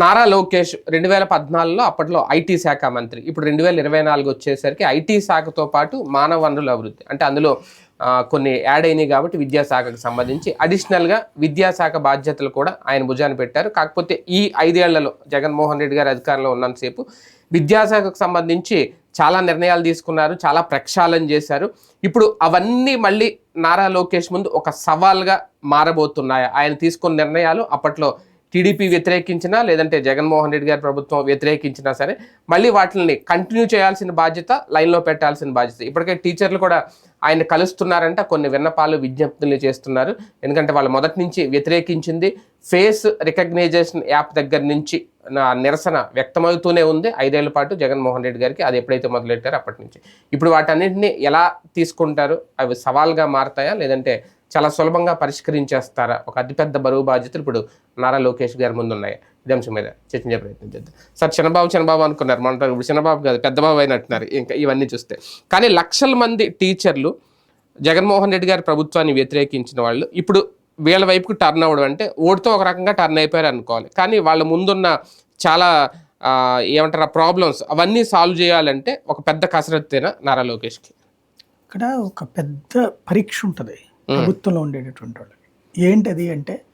నారా లోకేష్ రెండు వేల పద్నాలుగులో అప్పట్లో ఐటీ శాఖ మంత్రి. ఇప్పుడు రెండు వేల ఇరవై నాలుగు వచ్చేసరికి ఐటీ శాఖతో పాటు మానవ వనరుల అభివృద్ధి. అంటే అందులో కొన్ని యాడ్ అయినాయి కాబట్టి విద్యాశాఖకు సంబంధించి. అడిషనల్గా విద్యాశాఖ బాధ్యతలు కూడా ఆయన భుజాన్ని పెట్టారు. కాకపోతే ఈ ఐదేళ్ళలో జగన్మోహన్ రెడ్డి గారు అధికారంలో ఉన్నంతసేపు విద్యాశాఖకు సంబంధించి చాలా నిర్ణయాలు తీసుకున్నారు చాలా ప్రక్షాళన చేశారు. ఇప్పుడు అవన్నీ మళ్ళీ నారా లోకేష్ ముందు ఒక సవాల్గా మారబోతున్నాయి? ఆయన తీసుకున్న నిర్ణయాలు అప్పట్లో టీడీపీ వ్యతిరేకించినా లేదంటే జగన్మోహన్ రెడ్డి గారి ప్రభుత్వం వ్యతిరేకించినా సరే మళ్ళీ వాటిని కంటిన్యూ చేయాల్సిన బాధ్యత లైన్లో పెట్టాల్సిన బాధ్యత. ఇప్పటికే టీచర్లు కూడా ఆయన కలుస్తున్నారంట కొన్ని విన్నపాలు విజ్ఞప్తులు చేస్తున్నారు. ఎందుకంటే వాళ్ళు మొదటి నుంచి వ్యతిరేకించింది. ఫేస్ రికగ్నైజేషన్ యాప్ దగ్గర నుంచి నా నిరసన వ్యక్తమవుతూనే ఉంది. ఐదేళ్ళ పాటు జగన్మోహన్ రెడ్డి గారికి అది ఎప్పుడైతే మొదలెట్టారో అప్పటి నుంచి. ఇప్పుడు వాటన్నింటినీ ఎలా తీసుకుంటారు? అవి సవాల్గా మారతాయా? లేదంటే చాలా సులభంగా పరిష్కరించేస్తారా? ఒక అతిపెద్ద బరువు బాధ్యతలు ఇప్పుడు నారా లోకేష్ గారి ముందు ఉన్నాయి ఇదే అంశం మీద చర్చించే ప్రయత్నం చేద్దాం. సార్ చిన్నబాబు చిన్నబాబు అనుకున్నారు. మన ఇప్పుడు చిన్నబాబు కాదు పెద్దబాబు అయినట్టున్నారు. ఇంకా ఇవన్నీ చూస్తే. కానీ లక్షల మంది టీచర్లు జగన్మోహన్ రెడ్డి గారి ప్రభుత్వాన్ని వ్యతిరేకించిన వాళ్ళు ఇప్పుడు వీళ్ళ వైపుకి టర్న్ అవ్వడం అంటే ఓటుతో ఒక రకంగా టర్న్ అయిపోయారు అనుకోవాలి. కానీ వాళ్ళ ముందున్న చాలా ఆ, ఏమంటారు ప్రాబ్లమ్స్ అవన్నీ సాల్వ్ చేయాలంటే ఒక పెద్ద కసరత్తేనా నారా లోకేష్కి? ఇక్కడ ఒక పెద్ద పరీక్ష ఉంటుంది. ప్రభుత్వంలో ఉండేటటువంటి వాళ్ళకి. ఏంటది అంటే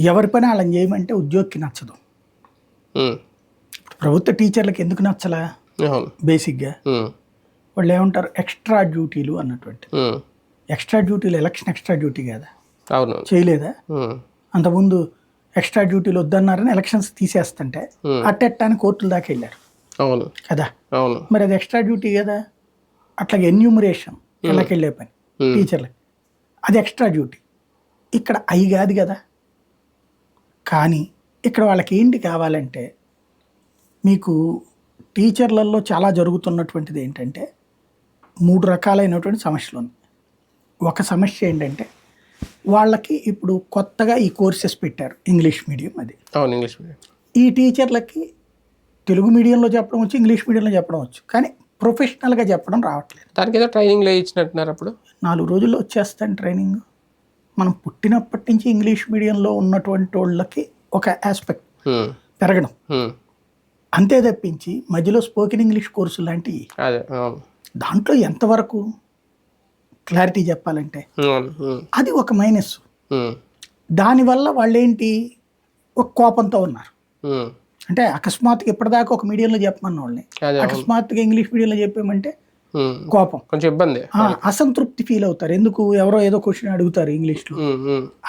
ఎవరి పని వాళ్ళని చేయమంటే ఉద్యోగికి నచ్చదు. ప్రభుత్వ టీచర్లకు ఎందుకు నచ్చలా? బేసిక్గా. వాళ్ళు ఏమంటారు? ఎక్స్ట్రా డ్యూటీలు అన్నటువంటి ఎక్స్ట్రా డ్యూటీలు ఎలక్షన్ ఎక్స్ట్రా డ్యూటీ కదా? అవును. చేయలేదా? అంతకుముందు ఎక్స్ట్రా డ్యూటీలు వద్దన్నారని ఎలక్షన్స్ తీసేస్తుంటే. అట్టెట్టాని కోర్టుల దాకా వెళ్ళారు. అవును. కదా? అవును. మరి అది ఎక్స్ట్రా డ్యూటీ కదా? అట్లాగే ఎన్యూమరేషన్. వెళ్ళే పని. టీచర్లకి. అది ఎక్స్ట్రా డ్యూటీ. ఇక్కడ అయి కాదు కదా. కానీ ఇక్కడ వాళ్ళకి ఏంటి కావాలంటే మీకు టీచర్లలో చాలా జరుగుతున్నటువంటిది ఏంటంటే మూడు రకాలైనటువంటి సమస్యలు ఉన్నాయి. ఒక సమస్య ఏంటంటే వాళ్ళకి ఇప్పుడు కొత్తగా ఈ కోర్సెస్ పెట్టారు ఇంగ్లీష్ మీడియం అది. అవును ఇంగ్లీష్ మీడియం. ఈ టీచర్లకి తెలుగు మీడియంలో చెప్పడం వచ్చు ఇంగ్లీష్ మీడియంలో చెప్పడం వచ్చు. కానీ ప్రొఫెషనల్గా చెప్పడం రావట్లేదు. దానికి ఏదో ట్రైనింగ్ ఇచ్చినట్టున్నారు అప్పుడు? నాలుగు రోజుల్లో వచ్చేస్తాను ట్రైనింగ్. మనం పుట్టినప్పటి నుంచి ఇంగ్లీష్ మీడియంలో ఉన్నటువంటి వాళ్ళకి ఒక ఆస్పెక్ట్ పెరగడం. అంతే తప్పించి మధ్యలో స్పోకెన్ ఇంగ్లీష్ కోర్సు లాంటివి. దాంట్లో ఎంతవరకు క్లారిటీ చెప్పాలంటే అది ఒక మైనస్. దానివల్ల వాళ్ళేంటి? ఒక కోపంతో ఉన్నారు. అంటే అకస్మాత్తుగా ఇప్పటిదాకా ఒక మీడియంలో చెప్పమన్న వాళ్ళని. అకస్మాత్తుగా ఇంగ్లీష్ మీడియంలో చెప్పామంటే కోపం. కొంచెం ఇబ్బంది. అసంతృప్తి ఫీల్ అవుతారు. ఎందుకు? ఎవరో ఏదో క్వశ్చన్ అడుగుతారు ఇంగ్లీష్లో.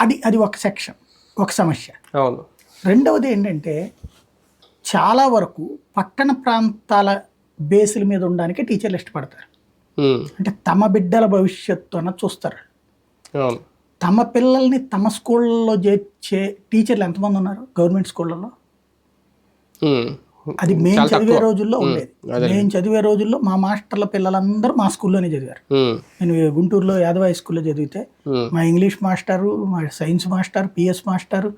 అది అది ఒక సెక్షన్ ఒక సమస్య. అవును. రెండవది ఏంటంటే చాలా వరకు పట్టణ ప్రాంతాల బేసుల మీద ఉండడానికి టీచర్లు ఇష్టపడతారు. అంటే తమ బిడ్డల భవిష్యత్తు అన్నది చూస్తారు. తమ పిల్లల్ని తమ స్కూళ్ళలో చేర్చే టీచర్లు ఎంతమంది ఉన్నారు? గవర్నమెంట్ స్కూళ్ళలో అది మేము చదివే. రోజుల్లో ఉండేది. మేము చదివే రోజుల్లో మా మాస్టర్ల పిల్లలందరూ మా స్కూల్లోనే చదివారు. నేను గుంటూరులో యాదవ హై స్కూల్లో చదివితే మా ఇంగ్లీష్ మాస్టరు మా science master PS master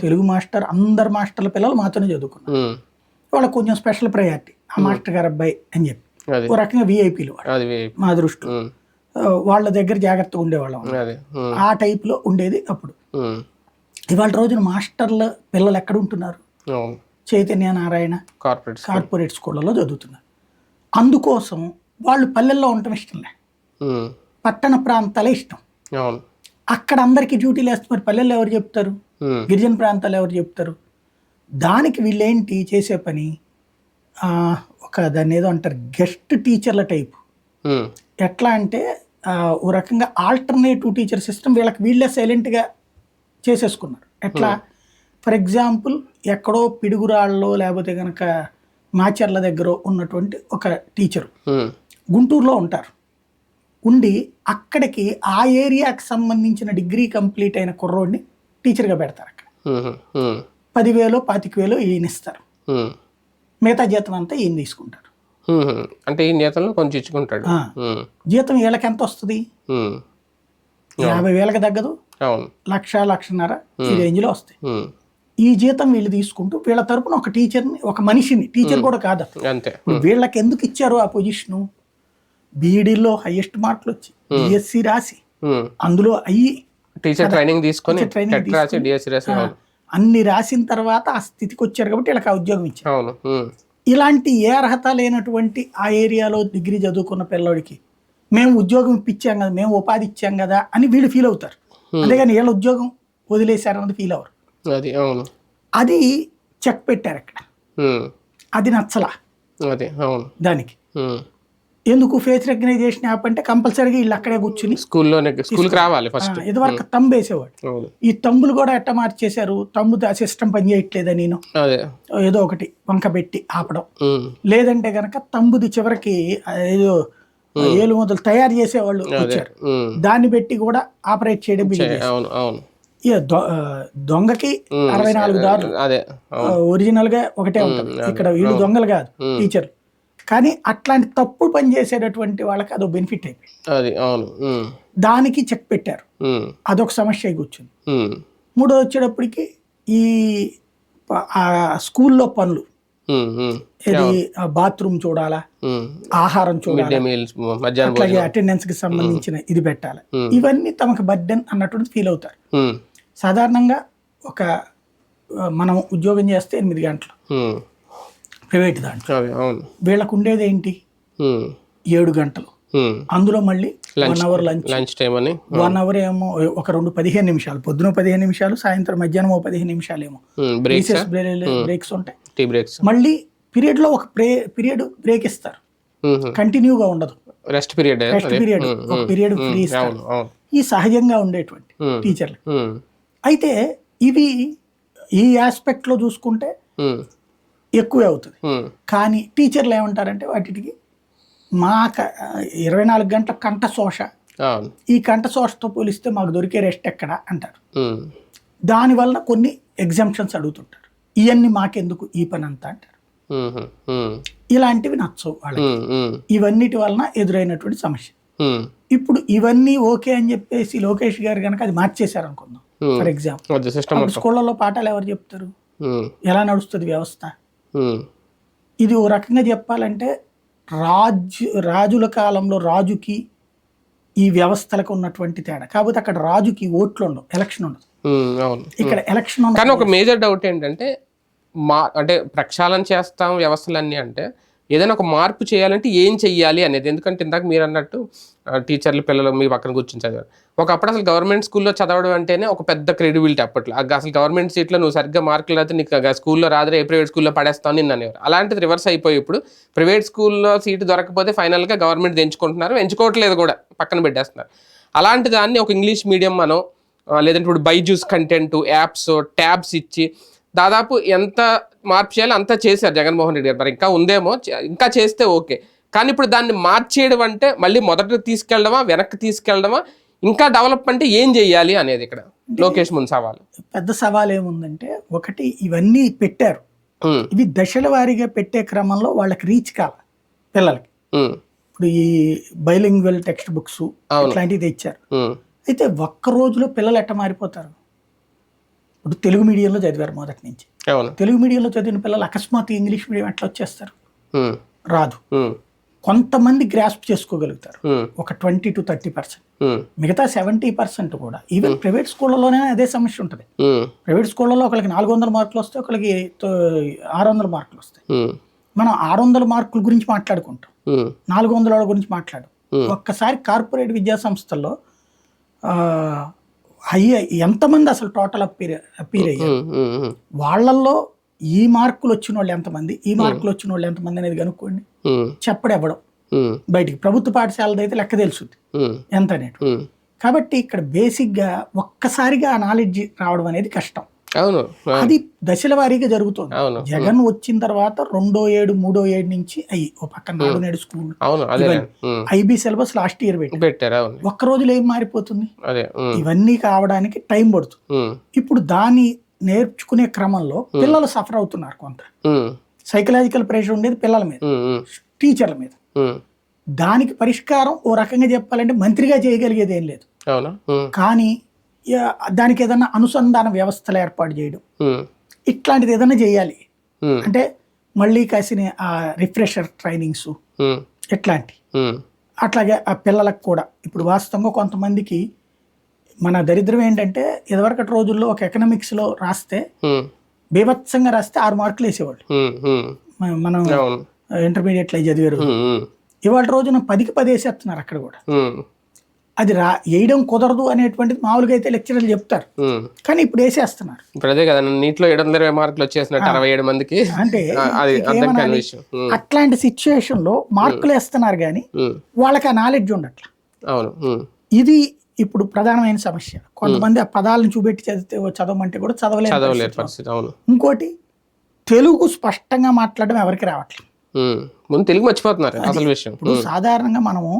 Telugu master అందరు మాస్టర్ల పిల్లలు మాతోనే చదువుకున్నారు. వాళ్ళకి కొంచెం స్పెషల్ ప్రయారిటీ. ఆ మాస్టర్ గారు అబ్బాయి అని చెప్పి. ఓ రకంగా విఐపీలు మా దృష్టిలో. ఆ, వాళ్ళ దగ్గర జాగ్రత్తగా ఉండేవాళ్ళం ఆ టైప్లో ఉండేది అప్పుడు. ఇవాళ రోజున మాస్టర్ల పిల్లలు ఎక్కడ ఉంటున్నారు? చైతన్య నారాయణ కార్పొరేట్ కార్పొరేట్ స్కూళ్ళలో చదువుతున్నారు అందుకోసం వాళ్ళు పల్లెల్లో ఉండటం ఇష్టంలే. ఉమ్, పట్టణ ప్రాంతాలే ఇష్టం. అక్కడ అందరికీ డ్యూటీలు వేస్తే మరి పల్లెల్లో ఎవరు చెప్తారు? ఉమ్, గిరిజన ప్రాంతాలు ఎవరు చెప్తారు? దానికి వీళ్ళేంటి చేసే పని? ఒక దాన్ని ఏదో అంటారు గెస్ట్ టీచర్ల టైపు. ఉమ్, ఎట్లా అంటే ఓ రకంగా ఆల్టర్నేటివ్ టీచర్ సిస్టమ్ వీళ్ళకి వీళ్ళే సైలెంట్గా చేసేసుకున్నారు. ఎట్లా? ఫర్ ఎగ్జాంపుల్ ఎక్కడో పిడుగురాళ్ళలో లేకపోతే కనుక మాచర్ల దగ్గర ఉన్నటువంటి ఒక టీచరు. గుంటూరులో ఉంటారు. ఉండి అక్కడికి ఆ ఏరియాకి సంబంధించిన డిగ్రీ కంప్లీట్ అయిన కుర్రోడిని టీచర్గా పెడతారు అక్కడ. పదివేలు పాతిక వేలు ఈయన ఇస్తారు. మిగతా జీతం అంతా ఈయన తీసుకుంటారు అంటే ఈ నేతలను కొంచెం ఇచ్చుకుంటాడు. జీతం వీళ్ళకి ఎంత వస్తుంది? యాభై వేలకు తగ్గదు. లక్ష లక్షన్నర ఈ రేంజ్లో వస్తాయి. ఈ జీతం వీళ్ళు తీసుకుంటూ వీళ్ళ తరపున ఒక టీచర్ని ఒక మనిషిని టీచర్ కూడా కాదు అసలు. అంతే. వీళ్ళకి ఎందుకు ఇచ్చారు ఆ పొజిషను బీఈడీలో హైయెస్ట్ మార్కులు వచ్చి బిఎస్సి రాసి. అందులో అయ్యి టీచర్ ట్రైనింగ్ తీసుకొని ట్రైనింగ్ రాసి డిఎస్సి రాసి అన్ని రాసిన తర్వాత ఆ స్థితికి వచ్చారు కాబట్టి వీళ్ళకి ఆ ఉద్యోగం ఇచ్చారు. ఇలాంటి ఏ అర్హత లేనటువంటి ఆ ఏరియాలో డిగ్రీ చదువుకున్న పిల్లోడికి మేము ఉద్యోగం ఇప్పించాం కదా మేము ఉపాధి ఇచ్చాం కదా అని వీళ్ళు ఫీల్ అవుతారు. అంతేగాని వీళ్ళ ఉద్యోగం వదిలేశారన్నది ఫీల్ అవ్వరు. అది అవును. అది చెక్ పెట్టారు అక్కడ. అది నచ్చలా. అది అవును. దానికి. ఎందుకు ఫేస్ రికగ్నైజేషన్ యాప్ అంటే కంపల్సరీగా వీళ్ళు అక్కడే కూర్చుని స్కూల్లోనే స్కూల్కి రావాలి ఫస్ట్. ఇదివరకు తంబు వేసేవాడు. ఈ తంబులు కూడా ఎట్ట మార్చేశారు? తంబు సిస్టమ్ పనిచేయట్లేదా నేను? ఏదో ఒకటి వంక పెట్టి ఆపడం. లేదంటే గనక తంబుది చివరికి ఏదో ఏలు మొదలు తయారు చేసేవాళ్ళు వచ్చారు. దాన్ని పెట్టి కూడా ఆపరేట్ చేయడం. అవును అవును. దొంగకి అరవై నాలుగు దారులు. ఒరిజినల్గా ఒకటే ఉంటుంది. ఇక్కడ వీళ్ళు దొంగలు కాదు టీచర్లు కానీ అట్లాంటి తప్పుడు పని చేసేటటువంటి వాళ్ళకి అదో బెనిఫిట్ అయిపోయింది. దానికి చెక్ పెట్టారు. అదొక సమస్య కూర్చుంది. మూడో వచ్చేటప్పటికి ఈ స్కూల్లో పనులు. ఇది బాత్రూమ్ చూడాలా. ఆహారం చూడాలి? అటెండెన్స్కి సంబంధించిన ఇది పెట్టాలి. ఇవన్నీ తమకు బర్డెన్ అన్నటువంటి ఫీల్ అవుతారు. సాధారణంగా ఒక మనం ఉద్యోగం చేస్తే ఎనిమిది గంటలు. ప్రైవేట్ దాంట్లో. వీళ్ళకు ఉండేది ఏంటి? ఏడు గంటలు. అందులో మళ్ళీ one hour lunch lunch time అని? వన్ అవర్ ఏమో ఒక రెండు పదిహేను నిమిషాలు. పొద్దున పదిహేను నిమిషాలు సాయంత్రం మధ్యాహ్నం పదిహేను నిమిషాలు ఏమో. బ్రేక్స్ ఉంటాయి. టీ బ్రేక్స్ మళ్ళీ పీరియడ్లో ఒక ప్రే పీరియడ్ బ్రేక్ ఇస్తారు. కంటిన్యూగా ఉండదు. రెస్ట్ పీరియడ్ రెస్ట్ పీరియడ్ ఒక పీరియడ్ ఫ్రీ ఈ సహజంగా ఉండేటువంటి. టీచర్లు అయితే ఇవి ఈ ఆస్పెక్ట్లో చూసుకుంటే ఎక్కువే అవుతుంది. కానీ టీచర్లు ఏమంటారంటే వాటికి మా ఇరవై నాలుగు గంటల కంట శోష. ఈ కంట శోషతో పోలిస్తే మాకు దొరికే రెస్ట్ ఎక్కడ అంటారు. దానివల్ల కొన్ని ఎగ్జామ్షన్స్ అడుగుతుంటారు. ఇవన్నీ మాకెందుకు ఈ పని అంతా అంటారు ఇలాంటివి నచ్చవు వాళ్ళకి. ఇవన్నిటి వలన ఎదురైనటువంటి సమస్య. ఇప్పుడు ఇవన్నీ ఓకే అని చెప్పేసి లోకేష్ గారు కనుక అది మార్చేశారు అనుకుందాం. ఫర్ ఎగ్జాంపుల్ స్కూళ్ళలో పాఠాలు ఎవరు చెప్తారు? ఉమ్, ఎలా నడుస్తుంది వ్యవస్థ? ఉమ్, ఇది ఓ రకంగా చెప్పాలంటే రాజు రాజుల కాలంలో రాజుకి ఈ వ్యవస్థలకు ఉన్నటువంటి తేడా. కాకపోతే అక్కడ రాజుకి ఓట్లు ఉండవు ఎలక్షన్ ఉండదు. అవును. ఇక్కడ ఎలక్షన్ కానీ ఒక మేజర్ డౌట్ ఏంటంటే మా అంటే ప్రక్షాళన చేస్తాం వ్యవస్థలన్నీ అంటే ఏదైనా ఒక మార్పు చేయాలంటే ఏం చెయ్యాలి అనేది. ఎందుకంటే ఇందాక మీరు అన్నట్టు టీచర్లు పిల్లలు మీ పక్కన కూర్చొని చదివారు. ఒకప్పుడు అసలు గవర్నమెంట్ స్కూల్లో చదవడం అంటేనే ఒక పెద్ద క్రెడిబిలిటీ అప్పట్లో. అసలు గవర్నమెంట్ సీట్లో నువ్వు సరిగ్గా మార్కులు అయితే నీకు స్కూల్లో రాదురే ఏ ప్రైవేట్ స్కూల్లో పడేస్తావు నిన్ను అనేవారు. అలాంటిది రివర్స్ అయిపోయి ఇప్పుడు ప్రైవేట్ స్కూల్లో సీటు దొరకకపోతే ఫైనల్గా గవర్నమెంట్ ఎంచుకుంటున్నారు ఎంచుకోవట్లేదు కూడా పక్కన పెట్టేస్తున్నారు. అలాంటి దాన్ని ఒక ఇంగ్లీష్ మీడియం మనం లేదంటే ఇప్పుడు బైజూస్ కంటెంట్ యాప్స్ ట్యాబ్స్ ఇచ్చి దాదాపు ఎంత మార్పు చేయాలో అంతా చేశారు జగన్మోహన్ రెడ్డి గారు. మరి ఇంకా ఉందేమో ఇంకా చేస్తే ఓకే. కానీ ఇప్పుడు దాన్ని మార్చేయడం అంటే మళ్ళీ మొదట తీసుకెళ్ళడమా వెనక్కి తీసుకెళ్ళడమా ఇంకా డెవలప్ అంటే ఏం చెయ్యాలి అనేది ఇక్కడ లోకేష్ ముందు సవాలు. పెద్ద సవాల్ ఏముందంటే ఒకటి ఇవన్నీ పెట్టారు. ఇవి దశల వారీగా పెట్టే క్రమంలో వాళ్ళకి రీచ్ కాల పిల్లలకి. ఇప్పుడు ఈ బైలింగ్వెల్ టెక్స్ట్ బుక్స్. ఇట్లాంటివి తెచ్చారు. అయితే ఒక్క రోజులో పిల్లలు ఎట్ట మారిపోతారు? ఇప్పుడు తెలుగు మీడియంలో చదివారు మొదటి నుంచి. తెలుగు మీడియంలో చదివిన పిల్లలు అకస్మాత్తు ఇంగ్లీష్ మీడియం ఎట్లా వచ్చేస్తారు. రాదు. కొంతమంది గ్రాస్ప్ చేసుకోగలుగుతారు. ఒక ట్వంటీ టు థర్టీ పర్సెంట్. మిగతా సెవెంటీ పర్సెంట్ కూడా. ఈవెన్ ప్రైవేట్ స్కూళ్ళలోనే అదే సమస్య ఉంటుంది. ప్రైవేట్ స్కూళ్ళలో ఒకరికి నాలుగు వందల మార్కులు వస్తాయి ఒకరికి ఆరు వందల మార్కులు వస్తాయి. మనం ఆరు వందల మార్కుల గురించి మాట్లాడుకుంటాం. నాలుగు వందల గురించి మాట్లాడు. ఒక్కసారి కార్పొరేట్ విద్యా సంస్థల్లో అయ్యే ఎంతమంది అసలు టోటల్ అప్పీర్ అప్పీర్ అయ్యారు? వాళ్ళల్లో ఈ మార్కులు వచ్చిన వాళ్ళు ఎంతమంది? ఈ మార్కులు వచ్చిన వాళ్ళు ఎంతమంది అనేది కనుక్కోండి. చెప్పడు ఇవ్వడం బయటికి ప్రభుత్వ పాఠశాలది అయితే లెక్క తెలుసుద్ది. ఉమ్, ఎంత ఉమ్. కాబట్టి ఇక్కడ బేసిక్గా ఒక్కసారిగా ఆ నాలెడ్జ్ రావడం అనేది కష్టం. అవును. అది దశల వారీగా జరుగుతుంది. జగన్ వచ్చిన తర్వాత రెండో ఏడు మూడో ఏడు నుంచి అయ్యి ఓ పక్కన Nadu Nedu school IB syllabus last year పెట్టి పెట్టారు ఒక్క రోజులో ఏం మారిపోతుంది? ఇవన్నీ కావడానికి టైం పడుతుంది. ఇప్పుడు దాన్ని నేర్చుకునే క్రమంలో పిల్లలు సఫర్ అవుతున్నారు కొంత. సైకలాజికల్ ప్రెషర్ ఉండేది పిల్లల మీద. టీచర్ల మీద. దానికి పరిష్కారం ఓ రకంగా చెప్పాలంటే మంత్రిగా చేయగలిగేది ఏం లేదు. కానీ దానికి ఏదన్నా అనుసంధాన వ్యవస్థలు ఏర్పాటు చేయడం. ఇట్లాంటిది ఏదైనా చేయాలి. అంటే మళ్ళీ కాసిన ఆ రిఫ్రెషర్ ట్రైనింగ్స్ ఇట్లాంటి అట్లాగే ఆ పిల్లలకు కూడా. ఇప్పుడు వాస్తవంగా కొంతమందికి మన దరిద్రం ఏంటంటే ఇదివరకటి రోజుల్లో ఒక ఎకనామిక్స్లో రాస్తే ఉమ్, బీభత్సంగా రాస్తే ఆరు మార్కులు వేసేవాళ్ళు. మనం అవును. ఇంటర్మీడియట్లో చదివారు. ఇవాళ రోజున పదికి పది వేసేస్తున్నారు అక్కడ కూడా. అది రా వేయడం కుదరదు అనేటువంటిది మామూలుగా అయితే లెక్చరర్లు చెప్తారు. కానీ ఇప్పుడు వేసేస్తున్నారు. ఇప్పుడు అదే కదా నీటిలో ఏడు వందల ఇరవై మార్కులు వచ్చేసినట్టు అరవై ఏడు మందికి అంటే అట్లాంటి సిచ్యువేషన్లో మార్కులు వేస్తున్నారు కానీ వాళ్ళకి ఆ నాలెడ్జ్ ఉండట్ల. అవును. ఇది ఇప్పుడు ప్రధానమైన సమస్య. కొంతమంది ఆ పదాలను చూపెట్టి చదివితే చదవమంటే కూడా చదవలేరు పరిస్థితి అవును. ఇంకోటి తెలుగు స్పష్టంగా మాట్లాడడం ఎవరికి రావట్లేదు. ముందు తెలుగు మర్చిపోతున్నారు అసలు విషయం. ఇప్పుడు సాధారణంగా మనము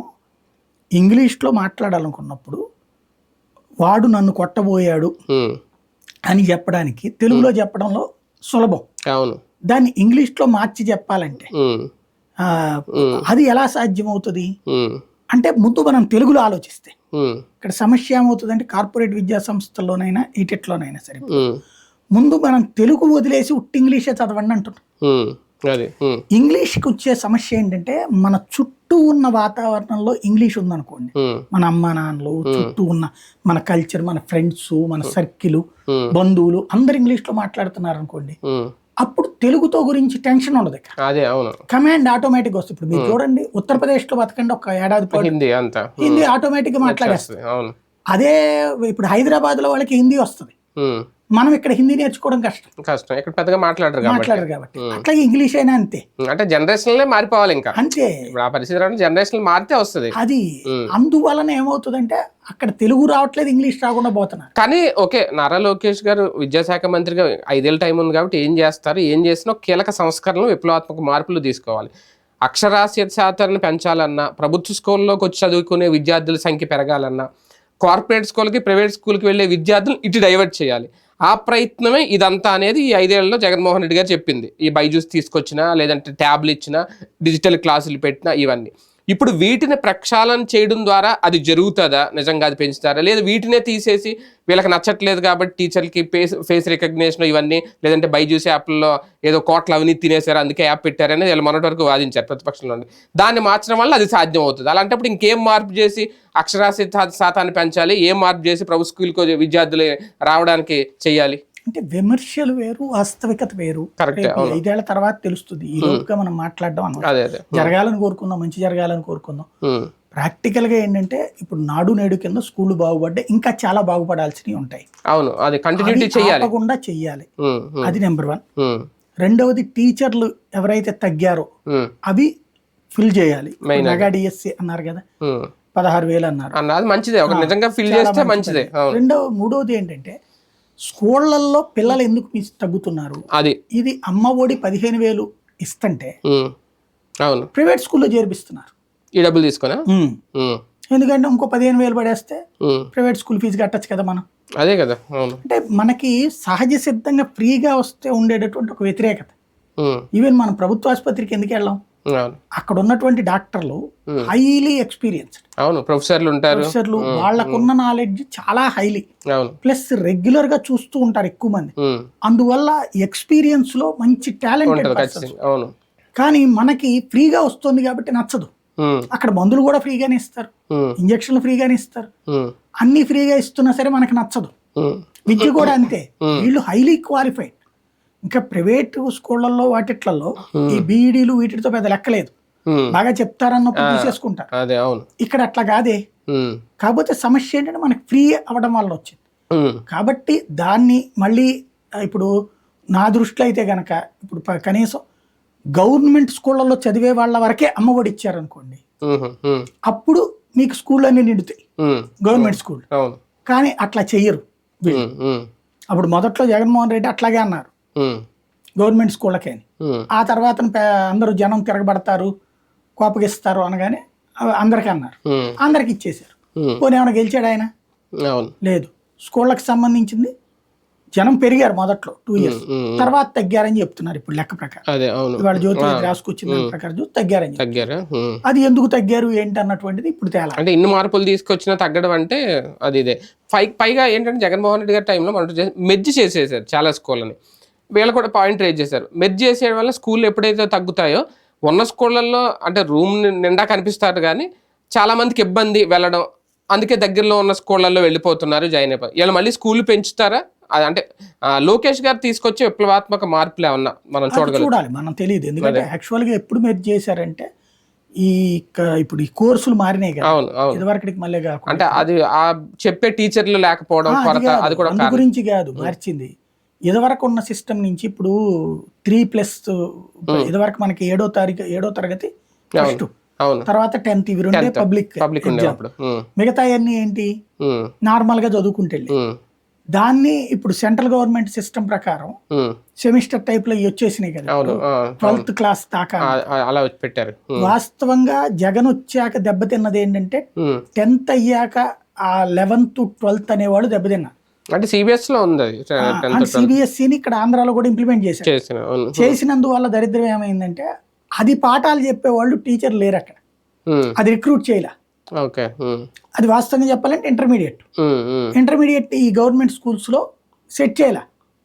ఇంగ్లీష్లో మాట్లాడాలనుకున్నప్పుడు వాడు నన్ను కొట్టబోయాడు అని చెప్పడానికి తెలుగులో చెప్పడంలో సులభం. అవును. దాన్ని ఇంగ్లీష్లో మార్చి చెప్పాలంటే అది ఎలా సాధ్యమవుతుంది? అంటే ముందు మనం తెలుగులో ఆలోచిస్తే ఇక్కడ సమస్య ఏమవుతుందంటే కార్పొరేట్ విద్యా సంస్థల్లోనైనా ఈటెట్లోనైనా సరే. ముందు మనం తెలుగు వదిలేసి ఉట్టి ఇంగ్లీషే చదవండి అంటున్నాం. ఇంగ్లీష్కి వచ్చే సమస్య ఏంటంటే మన చుట్టూ ఉన్న వాతావరణంలో ఇంగ్లీష్ ఉందనుకోండి. మన అమ్మ నాన్నలు చుట్టూ ఉన్న మన కల్చర్ మన ఫ్రెండ్స్ మన సర్కిల్ బంధువులు అందరు ఇంగ్లీష్లో మాట్లాడుతున్నారు అనుకోండి అప్పుడు తెలుగుతో గురించి టెన్షన్ ఉండదు అదే అవును. కమాండ్ ఆటోమేటిక్ వస్తుంది. ఇప్పుడు మీరు చూడండి ఉత్తరప్రదేశ్లో బతకండి ఒక ఏడాది హిందీ అంతా. హిందీ ఆటోమేటిక్గా మాట్లాడేస్తుంది. అవును. అదే ఇప్పుడు హైదరాబాద్లో వాళ్ళకి హిందీ వస్తుంది. మనం ఇక్కడ హిందీ నేర్చుకోవడం కష్టం. కష్టం. ఇక్కడ పెద్దగా మాట్లాడరు కాబట్టి. మాట్లాడరు కాబట్టి. అట్లాగే ఇంగ్లీష్ అయినా అంతే. అంటే జనరేషన్లే మారిపోవాలి ఇంకా. అంతే. ఆ పరిస్థితి జనరేషన్ మారితే వస్తుంది. అది అందువలన ఏమవుతుందంటే అక్కడ తెలుగు రావట్లేదు ఇంగ్లీష్ రాకుండా పోతున్నారు. కానీ ఓకే నారా లోకేష్ గారు విద్యాశాఖ మంత్రిగా ఐదేళ్ళ టైం ఉంది కాబట్టి ఏం చేస్తారు ఏం చేసినా కీలక సంస్కరణలు విప్లవాత్మక మార్పులు తీసుకోవాలి. అక్షరాస్యత శాతాన్ని పెంచాలన్నా ప్రభుత్వ స్కూల్లోకి వచ్చి చదువుకునే విద్యార్థుల సంఖ్య పెరగాలన్నా కార్పొరేట్ స్కూల్కి ప్రైవేట్ స్కూల్కి వెళ్ళే విద్యార్థులు ఇటు డైవర్ట్ చేయాలి. ఆ ప్రయత్నమే ఇదంతా అనేది ఈ ఐదేళ్ళలో జగన్మోహన్ రెడ్డి గారు చెప్పింది. ఈ బైజూస్ తీసుకొచ్చినా లేదంటే ట్యాబ్లు ఇచ్చినా డిజిటల్ క్లాసులు పెట్టినా ఇవన్నీ. ఇప్పుడు వీటిని ప్రక్షాళన చేయడం ద్వారా అది జరుగుతుందా? నిజంగా అది పెంచుతారా? లేదా వీటినే తీసేసి వీళ్ళకి నచ్చట్లేదు కాబట్టి టీచర్కి ఫేస్ ఫేస్ రికగ్నేషన్ ఇవన్నీ లేదంటే బైజూస్ యాప్లో ఏదో కోట్ల అవినీతి తినేశారు అందుకే యాప్ పెట్టారని వీళ్ళు మొన్నటి వరకు వాదించారు ప్రతిపక్షంలో దాన్ని మార్చడం వల్ల అది సాధ్యం అవుతుంది అలాంటప్పుడు ఇంకేం మార్పు చేసి అక్షరాస్యత శాతాన్ని పెంచాలి? ఏం మార్పు చేసి ప్రభు స్కూల్కి విద్యార్థులు రావడానికి చేయాలి? అంటే విమర్శలు వేరు వాస్తవికత వేరు. ఐదేళ్ళ తర్వాత తెలుస్తుంది. ఈ లోపుగా మనం మాట్లాడడం అదే అదే. జరగాలని కోరుకుందాం మంచి జరగాలని కోరుకుందాం. ఉమ్, ప్రాక్టికల్గా ఏంటంటే ఇప్పుడు నాడు నేడు కింద స్కూళ్ళు బాగుపడ్డాయి ఇంకా చాలా బాగుపడాల్సినవి ఉంటాయి. అవును అది కంటిన్యూటీ చేయాలి. ఉమ్, అది నెంబర్ వన్ రెండవది టీచర్లు ఎవరైతే తగ్గారో అవి ఫిల్ చేయాలి. మెగా డిఎస్సి అన్నారు కదా. పదహారు వేలు అన్నారు. మంచిదే. ఒక నిజంగా ఫిల్ చేస్తే మంచి మంచిదే. రెండవ మూడవది ఏంటంటే స్కూళ్ళల్లో పిల్లలు ఎందుకు తగ్గుతున్నారు? అది. ఇది అమ్మ ఒడి పదిహేను వేలు ఇస్తుంటే అవును. ప్రైవేట్ స్కూల్లో చేర్పిస్తున్నారు. ఈ డబ్బులు తీసుకున్నా ఎందుకంటే ఇంకో పదిహేను వేలు పడేస్తే ప్రైవేట్ స్కూల్ ఫీజు కట్టచ్చు కదా మనం. అదే కదా అవును. అంటే మనకి సహజ సిద్ధంగా ఫ్రీగా వస్తే ఉండేటటువంటి ఒక వ్యతిరేకత. ఈవెన్ మనం ప్రభుత్వ ఆసుపత్రికి ఎందుకు వెళ్ళాం? అక్కడ ఉన్నటువంటి డాక్టర్లు. Highly experienced. అవును ప్రొఫెసర్లు ఉంటారు. ప్రొఫెసర్లు వాళ్ళకున్న నాలెడ్జ్ చాలా హైలీ. ప్లస్ రెగ్యులర్గా చూస్తూ ఉంటారు ఎక్కువ మంది. అందువల్ల ఎక్స్పీరియన్స్లో మంచి టాలెంటెడ్ ఖచ్చితంగా. అవును. కానీ మనకి ఫ్రీగా వస్తుంది కాబట్టి నచ్చదు. అక్కడ మందులు కూడా ఫ్రీగానే ఇస్తారు. ఇంజక్షన్లు ఫ్రీగానే ఇస్తారు. అన్ని ఫ్రీగా ఇస్తున్నా సరే మనకి నచ్చదు. విద్య కూడా అంతే. వీళ్ళు హైలీ క్వాలిఫైడ్. ఇంకా ప్రైవేట్ స్కూళ్ళల్లో వాటిట్లలో ఈ బీఈడీలు వీటితో పెద్ద లెక్కలేదు బాగా చెప్తారన్నప్పుడు తీసేసుకుంటారు. అదే అవును. ఇక్కడ అట్లా కాదే. కాకపోతే సమస్య ఏంటంటే మనకి ఫ్రీ అవ్వడం వల్ల వచ్చింది. కాబట్టి దాన్ని మళ్ళీ ఇప్పుడు నా దృష్టిలో అయితే గనక ఇప్పుడు కనీసం గవర్నమెంట్ స్కూళ్ళల్లో చదివే వాళ్ళ వరకే అమ్మఒడి ఇచ్చారనుకోండి. అప్పుడు మీకు స్కూల్ అన్ని నిండుతాయి గవర్నమెంట్ స్కూల్ కానీ అట్లా చెయ్యరు అప్పుడు మొదట్లో జగన్మోహన్ రెడ్డి అట్లాగే అన్నారు. గవర్నమెంట్ స్కూళ్ళకే. ఆ తర్వాత అందరూ జనం తిరగబడతారు కోపగిస్తారు అనగానే అందరికీ అన్నారు. అందరికి ఇచ్చేశారు. పోనీ ఏమైనా గెలిచాడు ఆయన? లేదు. స్కూళ్ళకి సంబంధించింది జనం పెరిగారు మొదట్లో టూ ఇయర్స్ తర్వాత తగ్గారని చెప్తున్నారు ఇప్పుడు లెక్క ప్రకారం. ఇవాళ జ్యోతి రాసుకొచ్చిన ప్రకారం చూసి తగ్గారని. తగ్గారా. అది ఎందుకు తగ్గారు ఏంటి అన్నటువంటిది ఇప్పుడు తేలా అంటే ఇన్ని మార్పులు తీసుకొచ్చినా తగ్గడం అంటే అది ఇదే. పై పైగా ఏంటంటే జగన్మోహన్ రెడ్డి గారి టైంలో మనం మెర్జ్ చేసేసారు చాలా స్కూళ్ళని. వీళ్ళు కూడా పాయింట్ రేజ్ చేశారు. మెర్జ్ చేసేయడం వల్ల స్కూల్ ఎప్పుడైతే తగ్గుతాయో ఉన్న స్కూళ్ళల్లో అంటే రూమ్ నిండా కనిపిస్తారు కానీ చాలా మందికి ఇబ్బంది వెళ్ళడం. అందుకే దగ్గరలో ఉన్న స్కూళ్ళల్లో వెళ్ళిపోతున్నారు జాయిన్ అయిపోయి. వీళ్ళు మళ్ళీ స్కూల్ పెంచుతారా? అంటే లోకేష్ గారు తీసుకొచ్చే విప్లవాత్మక మార్పులు ఏమన్నా మనం చూడగలం చూడాలి మనం తెలియదు. ఎందుకంటే యాక్చువల్గా ఎప్పుడు మీరు చేశారంటే ఈ ఇప్పుడు ఈ కోర్సులు మారినాయి కదా. అవును అవును. ఇదివరకటికి మళ్ళీ కాకుండా. అంటే అది ఆ చెప్పే టీచర్లు లేకపోవడం కొరత. అది కూడా గురించి కాదు మార్చింది. ఇదివరకు ఉన్న సిస్టమ్ నుంచి ఇప్పుడు త్రీ ప్లస్ ఇదివరకు మనకి ఏడో తారీఖు ఏడో తరగతి ఫస్ట్ తర్వాత టెన్త్ ఇవి రెండే పబ్లిక్ మిగతా అన్ని ఏంటి? నార్మల్గా చదువుకుంటే ఉమ్, దాన్ని ఇప్పుడు సెంట్రల్ గవర్నమెంట్ సిస్టమ్ ప్రకారం. సెమిస్టర్ టైప్లో వచ్చేసినాయి కదా. ట్వెల్త్ క్లాస్ దాకా. అలా పెట్టారు. వాస్తవంగా జగన్ వచ్చాక దెబ్బతిన్నది ఏంటంటే. టెన్త్ అయ్యాక ఆ లెవెన్త్ ట్వెల్త్ అనేవాళ్ళు దెబ్బతిన్నారు. అంటే సిబిఎస్లో ఉంది. అది సిబిఎస్ఈని ఇక్కడ ఆంధ్రాలో కూడా ఇంప్లిమెంట్ చేశారు. చేసినందువల్ల దరిద్రం ఏమైందంటే అది పాఠాలు చెప్పేవాళ్ళు టీచర్ లేరు అక్కడ అది రిక్రూట్ చేయలే. ఓకే అది వాస్తవంగా చెప్పాలంటే ఇంటర్మీడియట్ ఇంటర్మీడియట్ ఈ గవర్నమెంట్ స్కూల్స్లో సెట్ చేయలే.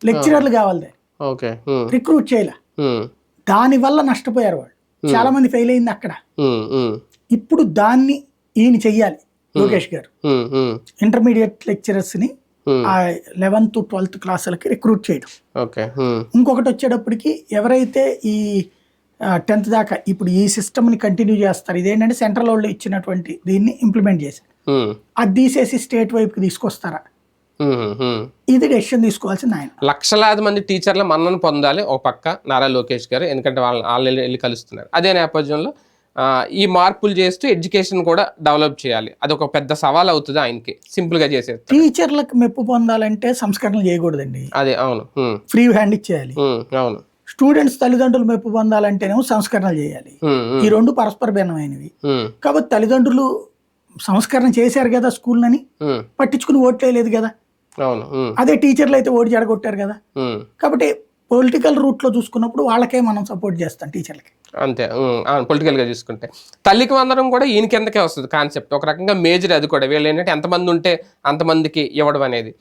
లెక్చరర్లు కావాలి ఓకే రిక్రూట్ చేయలే. దాని వల్ల నష్టపోయారు వాళ్ళు. చాలా మంది ఫెయిల్ అయింది అక్కడ. ఇప్పుడు దాన్ని ఈయన చెయ్యాలి. లోకేష్ గారు. ఇంటర్మీడియట్ లెక్చరర్స్ని. ఆ లెవెన్త్ ట్వెల్త్ క్లాసులకి రిక్రూట్ చేయడం. ఓకే ఉమ్, ఇంకొకటి వచ్చేటప్పటికి ఎవరైతే ఈ టెన్త్ దాకా ఇప్పుడు ఈ సిస్టమ్ని కంటిన్యూ చేస్తారు ఇదేంటంటే సెంట్రల్ వాళ్ళు ఇచ్చినటువంటి దీన్ని ఇంప్లిమెంట్ చేశారు. ఉమ్, అది తీసేసి స్టేట్ వైపుకి తీసుకొస్తారా? ఉమ్. ఇది డెసిషన్ తీసుకోవాల్సింది ఆయన. లక్షలాది మంది టీచర్ల మన్నను పొందాలి. ఒక పక్క నారా లోకేష్ గారు ఎందుకంటే వాళ్ళని వాళ్ళు వెళ్ళి- కలుస్తున్నారు. అదే నేపథ్యంలో ఈ మార్పులు చేస్తూ ఎడ్యుకేషన్ కూడా డెవలప్ చేయాలి. అది ఒక పెద్ద సవాల్ అవుతుంది ఆయనకి. సింపుల్గా చేసేది టీచర్లకు మెప్పు పొందాలంటే సంస్కరణలు చేయకూడదండి. అదే అవును. ఫ్రీ హ్యాండ్ ఇచ్చేయాలి. అవును. స్టూడెంట్స్ తల్లిదండ్రులు మెప్పు పొందాలంటేనేమో సంస్కరణలు చేయాలి. ఈ రెండు పరస్పర భిన్నమైనవి. కాబట్టి తల్లిదండ్రులు సంస్కరణ చేశారు కదా స్కూల్ని ఉమ్, పట్టించుకుని ఓట్లేదు కదా? అవును. అదే టీచర్లు అయితే ఓటు జడగొట్టారు కదా? కాబట్టి పొలిటికల్ రూట్లో చూసుకున్నప్పుడు వాళ్ళకే మనం సపోర్ట్ చేస్తాం టీచర్లకి. అంతే. పొలిటికల్గా చూసుకుంటే. తల్లికి వందరం కూడా ఈయన కిందకే వస్తుంది కాన్సెప్ట్? ఒక రకంగా మేజర్ అది కూడా. వీళ్ళు ఏంటంటే ఎంతమంది ఉంటే అంతమందికి ఇవ్వడం అనేది.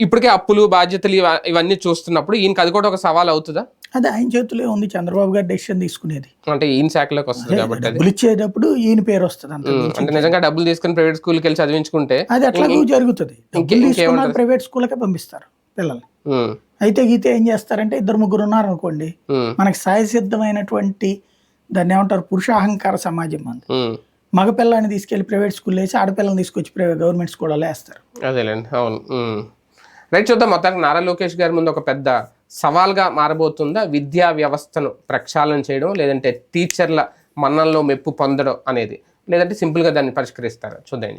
ఇప్పటికే అప్పులు బాధ్యతలు ఇవ- ఇవన్నీ చూస్తున్నప్పుడు ఈయనకి అది కూడా ఒక సవాల్ అవుతుందా? అదే ఆయన చేతిలో ఉంది చంద్రబాబు గారు డెసిషన్ తీసుకునేది. అంటే ఈయన శాఖలోకి వస్తుంది కాబట్టి డబ్బులు ఇచ్చేటప్పుడు ఈయన పేరు వస్తుంది అంటే నిజంగా డబ్బులు తీసుకుని ప్రైవేట్ స్కూల్కి వెళ్ళి చదివించుకుంటే అది ఎట్లాగూ జరుగుతుంది? ప్రైవేట్ స్కూల్కే పంపిస్తారు పిల్లల్ని. అయితే గీతే ఏం చేస్తారంటే ఇద్దరు ముగ్గురు ఉన్నారు అనుకోండి ఉమ్, మనకి సహజసిద్ధమైనటువంటి దాన్ని ఏమంటారు పురుషాహంకార సమాజం మంది ఉమ్, మగపిల్లాన్ని తీసుకెళ్ళి ప్రైవేట్ స్కూల్ వేసి ఆడపిల్లని తీసుకొచ్చి ప్రైవేట్ గవర్నమెంట్ స్కూల్లో వేస్తారు అదేలేండి అవును. రైట్ చూద్దాం. మొత్తానికి నారా లోకేష్ గారి ముందు ఒక పెద్ద సవాల్గా మారబోతుందా? విద్యా వ్యవస్థను ప్రక్షాళన చేయడం లేదంటే టీచర్ల మన్నల్లో మెప్పు పొందడం అనేది లేదంటే సింపుల్గా దాన్ని పరిష్కరిస్తారా? చూద్దాం